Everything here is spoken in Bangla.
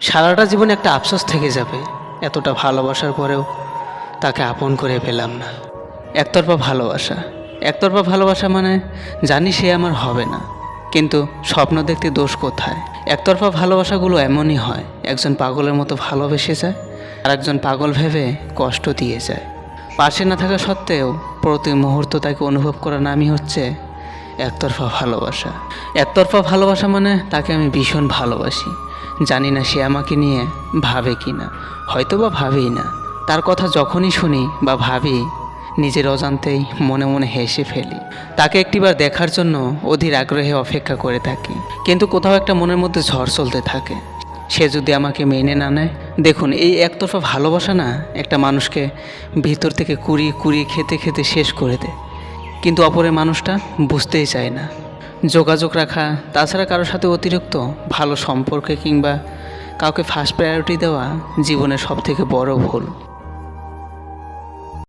সারাটা জীবনে একটা আফসোস থেকে যাবে, এতটা ভালোবাসার পরেও তাকে আপন করে পেলাম না। একতরফা ভালোবাসা। একতরফা ভালোবাসা মানে জানি সে আমার হবে না, কিন্তু স্বপ্ন দেখতে দোষ কোথায়? একতরফা ভালোবাসাগুলো এমনই হয়, একজন পাগলের মতো ভালোবেসে যায় আর একজন পাগল ভেবে কষ্ট দিয়ে যায়। পাশে না থাকা সত্ত্বেও প্রতি মুহূর্ত তাকে অনুভব করার নামই হচ্ছে একতরফা ভালোবাসা। একতরফা ভালোবাসা মানে তাকে আমি ভীষণ ভালোবাসি। জানি না সে আমাকে নিয়ে ভাবে কি না হয়তো বা ভাবেই না। তার কথা যখনই শুনি বা ভাবি, নিজের অজান্তেই মনে মনে হেসে ফেলি। তাকে একটিবার দেখার জন্য অধীর আগ্রহে অপেক্ষা করে থাকি। কিন্তু কোথাও একটা মনের মধ্যে ঝড় চলতে থাকে। সে যদি আমাকে মেনে না নেয়, দেখুন, এই একতরফা ভালোবাসা না একটা মানুষকে ভিতর থেকে কুড়িয়ে কুড়িয়ে খেতে খেতে শেষ করে দেয়। কিন্তু অপরের মানুষটা বুঝতেই চায় না। যোগাযোগ রাখা, তাছাড়া কারোর সাথে অতিরিক্ত ভালো সম্পর্কে কিংবা কাউকে ফার্স্ট প্রায়োরিটি দেওয়া জীবনের সবথেকে বড় ভুল।